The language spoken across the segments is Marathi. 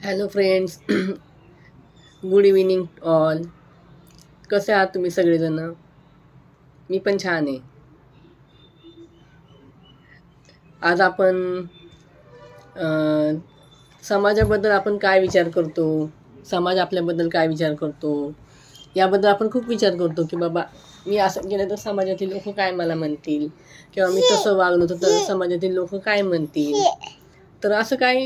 Hello friends good evening all कसे आहात तुम्ही सगळेजण? मी पण छान आहे. आज आपण समाजाबद्दल आपण काय विचार करतो? समाज आपल्याबद्दल काय विचार करतो? याबद्दल आपण खूप विचार करतो की बाबा मी असं केलं तर समाजातील लोक काय मला म्हणतील? किंवा मी तसं वागलो तर समाजातील लोक काय म्हणतील? तर असं काय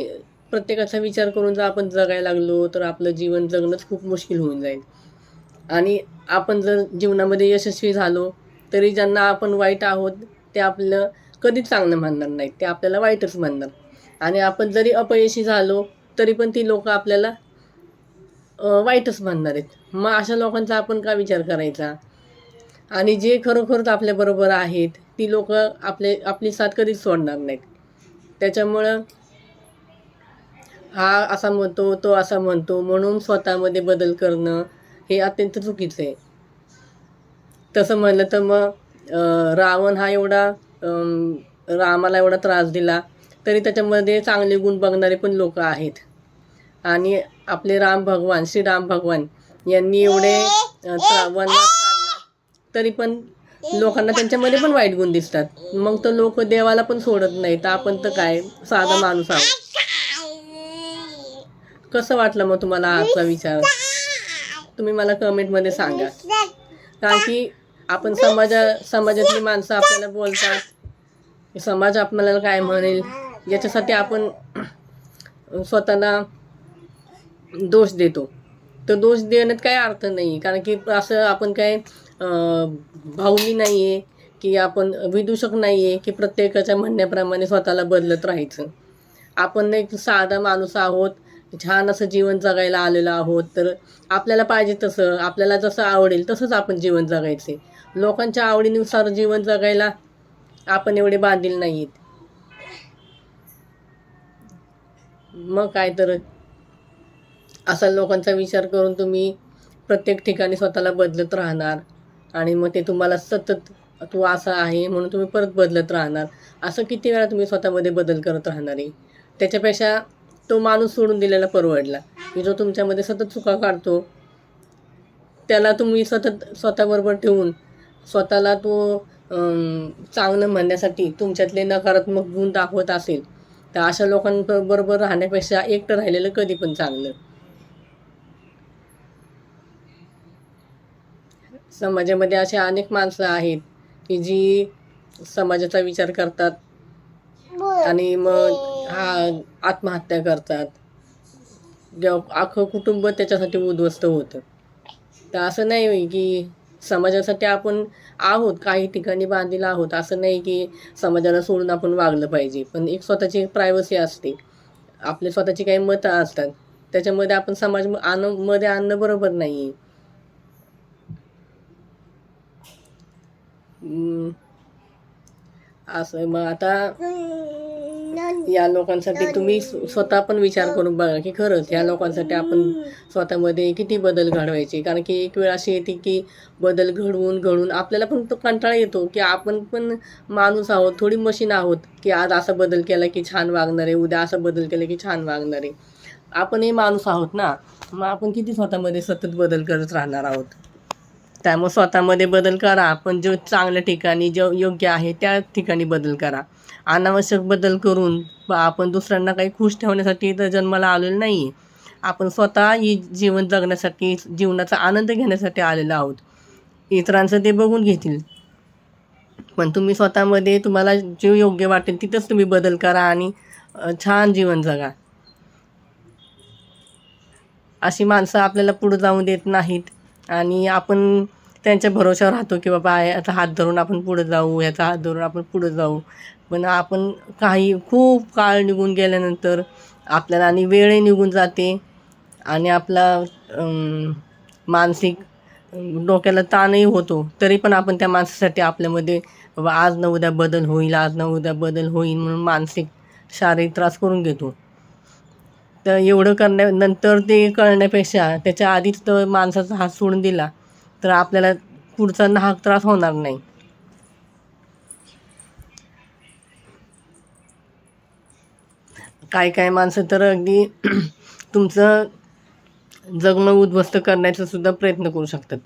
प्रत्येकाचा विचार करून जर आपण जगायला लागलो तर आपलं जीवन जगणंच खूप मुश्किल होऊन जाईल. आणि आपण जर जीवनामध्ये यशस्वी झालो तरी ज्यांना आपण वाईट आहोत ते आपलं कधीच चांगलं मानणार नाहीत. ते आपल्याला वाईटच मानणार. आणि आपण जरी अपयशी झालो तरी पण ती लोक आपल्याला वाईटच मानणार आहेत. मग अशा लोकांचा आपण का विचार करायचा? आणि जे खरोखरच आपल्याबरोबर आहेत ती लोक आपले आपली साथ कधीच सोडणार नाहीत. त्याच्यामुळं हा असा म्हणतो तो असा म्हणतो म्हणून स्वतःमध्ये बदल करणं हे अत्यंत चुकीचं आहे. तसं म्हणलं तर मग रावण हा एवढा रामाला एवढा त्रास दिला तरी त्याच्यामध्ये चांगले गुण बघणारे पण लोक आहेत. आणि आपले राम भगवान श्रीराम भगवान यांनी एवढे अं, तरी पण लोकांना त्यांच्यामध्ये पण वाईट गुण दिसतात. मग तर लोक देवाला पण सोडत नाही तर आपण तर काय साधा माणूस आहोत. कसं वाटलं मग तुम्हाला आजचा विचार? तुम्ही मला कमेंटमध्ये सांगा. कारण की आपण समाजा समाजातली माणसं आपल्याला बोलतात. समाज आपल्याला काय म्हणेल? याच्यासाठी आपण स्वतःला दोष देतो. तर दोष देण्यात काही अर्थ नाही. कारण की असं आपण काय भाऊली नाही आहे की आपण विदूषक नाही आहे की प्रत्येकाच्या म्हणण्याप्रमाणे स्वतःला बदलत राहायचं. आपण एक साधा माणूस आहोत. छान असं जीवन जगायला आलेलो आहोत तर आपल्याला पाहिजे तसं आपल्याला जसं आवडेल तसंच आपण जीवन जगायचे. लोकांच्या आवडीनुसार जीवन जगायला आपण एवढे बांधील नाही आहेत मग काय तर असा लोकांचा विचार करून तुम्ही प्रत्येक ठिकाणी स्वतःला बदलत राहणार आणि मग ते तुम्हाला सतत तू असा आहे म्हणून तुम्ही परत बदलत राहणार. असं किती वेळा तुम्ही स्वतःमध्ये बदल करत राहणार आहे. त्याच्यापेक्षा तो माणूस सोडून दिलेला परवडला. की जो तुमच्यामध्ये सतत चुका काढतो त्याला तुम्ही सतत स्वतःबरोबर ठेवून स्वतःला तो चांगलं म्हणण्यासाठी तुमच्यातले नकारात्मक गुण दाखवत असेल तर अशा लोकांबरोबर राहण्यापेक्षा एकटं राहिलेलं कधी पण चांगलं. समाजामध्ये असे अनेक माणसं आहेत की जी समाजाचा विचार करतात आणि मग हा आत्महत्या करतात. जेव्हा अख्खं कुटुंब त्याच्यासाठी उद्ध्वस्त होतं. तर असं नाही होई की समाजासाठी आपण आहोत काही ठिकाणी बांधील आहोत. असं नाही की समाजाला सोडून आपण वागलं पाहिजे. पण एक स्वतःची प्रायव्हसी असते. आपले स्वतःची काही मतं असतात. त्याच्यामध्ये आपण समाज आणमध्ये आणणं बरोबर नाही आहे असं मग आता या लोकांसाठी तुम्ही स्व- स्वतः पण विचार करून बघा की खरंच या लोकांसाठी आपण स्वतःमध्ये किती बदल घडवायचे? कारण की एक वेळ अशी येते की बदल घडवून घडवून आपल्याला पण तो कंटाळा येतो की आपण पण माणूस आहोत थोडी मशीन आहोत की आज असा बदल केला की छान वागणार आहे उद्या असा बदल केला की छान वागणार आहे. आपणही माणूस आहोत ना मग आपण किती स्वतःमध्ये सतत बदल करत राहणार आहोत? त्यामुळे स्वतःमध्ये बदल करा. पण जो चांगल्या ठिकाणी जो योग्य आहे त्या ठिकाणी बदल करा. अनावश्यक बदल करून आपण दुसऱ्यांना काही खुश ठेवण्यासाठी तर जन्माला आलेलो नाही आहे आपण स्वतः ही जीवन जगण्यासाठी जीवनाचा आनंद घेण्यासाठी आलेलो आहोत. इतरांचं ते बघून घेतील. पण तुम्ही स्वतःमध्ये तुम्हाला जे योग्य वाटेल तिथंच तुम्ही बदल करा आणि छान जीवन जगा. अशी माणसं आपल्याला पुढं जाऊन देत नाहीत. आणि आपण त्यांच्या भरोशावर राहतो की बाबा याचा हात धरून आपण पुढं जाऊ याचा हात धरून आपण पुढं जाऊ. पण आपण काही खूप काळ निघून गेल्यानंतर आपल्याला आणि वेळही निघून जाते आणि आपला मानसिक डोक्याला ताणही होतो. तरी पण आपण त्या माणसासाठी आपल्यामध्ये बाबा आज न उद्या बदल होईल आज न उद्या बदल होईल म्हणून मानसिक शारीरिक त्रास करून घेतो. तर एवढं करण्या नंतर ते कळण्यापेक्षा त्याच्या आधीच तर माणसाचा हात सोडून दिला तर आपल्याला पुढचा नाहक त्रास होणार नाही. काय काय माणसं तर अगदी तुमचं जगणं उद्ध्वस्त करण्याचा सुद्धा प्रयत्न करू शकतात.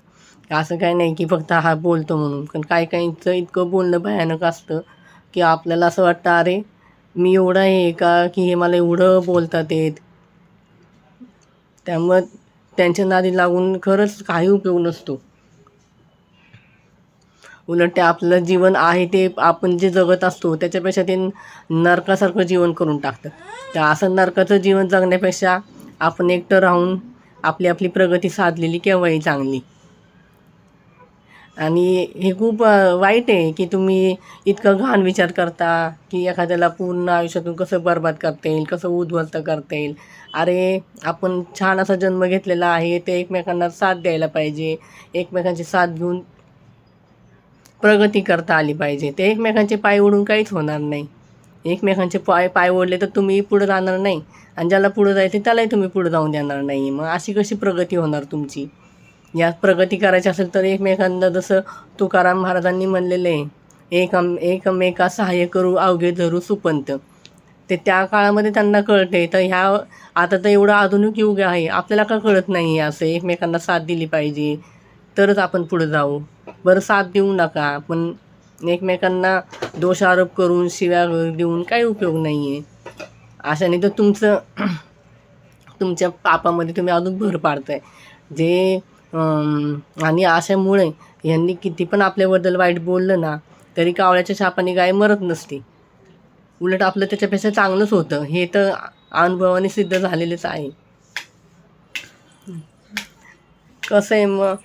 असं काही नाही की फक्त हा बोलतो म्हणून पण काय काहींचं इतकं बोलणं भयानक असतं की आपल्याला असं वाटतं अरे मी एवढं हे का की हे मला एवढं बोलतात येत? त्यामुळं त्यांच्या नादी लागून खरंच काही उपयोग नसतो. उलट ते आपलं जीवन आहे ते आपण जे जगत असतो त्याच्यापेक्षा ते नरकासारखं जीवन करून टाकतात. तर असं नरकाचं जीवन जगण्यापेक्षा आपण एकटं राहून आपली आपली प्रगती साधलेली केव्हाही चांगली. आणि हे खूप वाईट आहे की तुम्ही इतकं घाण विचार करता की एखाद्याला पूर्ण आयुष्यातून कसं बरबाद करता येईल कसं उद्ध्वस्त करता येईल. अरे आपण छान असा जन्म घेतलेला आहे ते एकमेकांना साथ द्यायला पाहिजे एकमेकांची साथ घेऊन प्रगती करता आली पाहिजे. ते एकमेकांचे पाय ओढून काहीच होणार नाही. एकमेकांचे पाय पाय ओढले तर तुम्ही पुढे जाणार नाही. आणि ज्याला पुढं जायचं त्यालाही तुम्ही पुढे जाऊन देणार नाही. मग अशी कशी प्रगती होणार तुमची? यात प्रगती करायची असेल तर एकमेकांना जसं तुकाराम महाराजांनी म्हणलेलं आहे एकम एकमेका सहाय्य करू अवघे धरू सुपंत. ते त्या काळामध्ये त्यांना कळते तर ह्या आता तर एवढं आधुनिक युग आहे. आपल्याला का कळत नाही असं? एकमेकांना साथ दिली पाहिजे. तरच आपण पुढे जाऊ. बरं साथ देऊ नका. पण एकमेकांना दोष आरोप करून शिव्या देऊन काही उपयोग नाही आहे अशाने तर तुमचं तुमच्या पापामध्ये तुम्ही अजून भर पाडताय. जे आणि अशामुळे यांनी किती पण आपल्याबद्दल वाईट बोललं ना तरी कावळ्याच्या शापाने गाय मरत नसते. उलट आपलं त्याच्यापेक्षा चांगलंच होतं. हे तर अनुभवाने सिद्ध झालेलेच आहे. कसं आहे मग?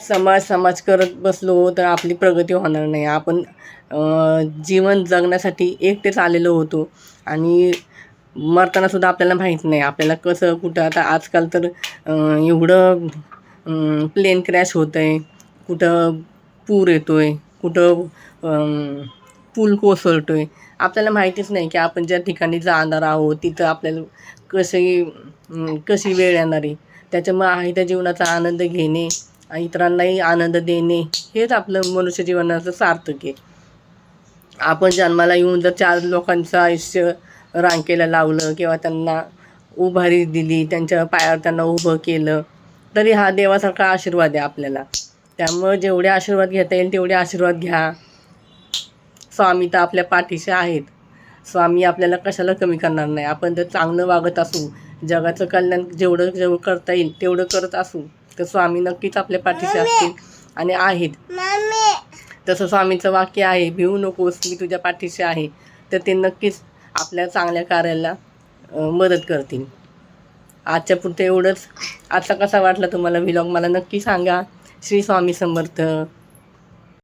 समाज समाज करत बसलो तर आपली प्रगती होणार नाही. आपण जीवन जगण्यासाठी एकटेच आलेलो होतो. आणि मरताना सुद्धा आपल्याला माहीत नाही. आपल्याला कसं कुठं? आता आजकाल तर एवढं प्लेन क्रॅश होतं आहे कुठं पूर येतो आहे कुठं पूल कोसळतो आहे आपल्याला माहितीच नाही की आपण ज्या ठिकाणी जाणार आहोत तिथं आपल्याला कशी कशी वेळ येणार आहे. त्याच्यामुळे आहे त्या जीवनाचा आनंद घेणे इतरांनाही आनंद देणे हेच आपलं मनुष्य जीवनाचं सार्थक आहे. आपण जन्माला येऊन जर चार लोकांचं आयुष्य रांकेला लावलं किंवा त्यांना उभारी दिली त्यांच्या पायावर त्यांना उभं केलं तरी हा देवासारखा आशीर्वाद आहे आपल्याला. त्यामुळं जेवढे आशीर्वाद घेता येईल तेवढे आशीर्वाद घ्या. स्वामी तर आपल्या पाठीशी आहेत. स्वामी आपल्याला कशाला कमी करणार नाही? आपण जर चांगलं वागत असू जगाचं कल्याण जेवढं जेवढं करता येईल तेवढं करत असू तर स्वामी नक्कीच आपल्या पाठीशी असतील आणि आहेत. तसं स्वामीचं वाक्य आहे भिवू नकोस मी तुझ्या पाठीशी आहे. तर ते नक्कीच आपल्या चांगल्या कार्याला मदत करतील. आजच्या पुरतं एवढंच. आजचा कसा वाटला तुम्हाला व्हिलॉग मला नक्की सांगा. श्री स्वामी समर्थ.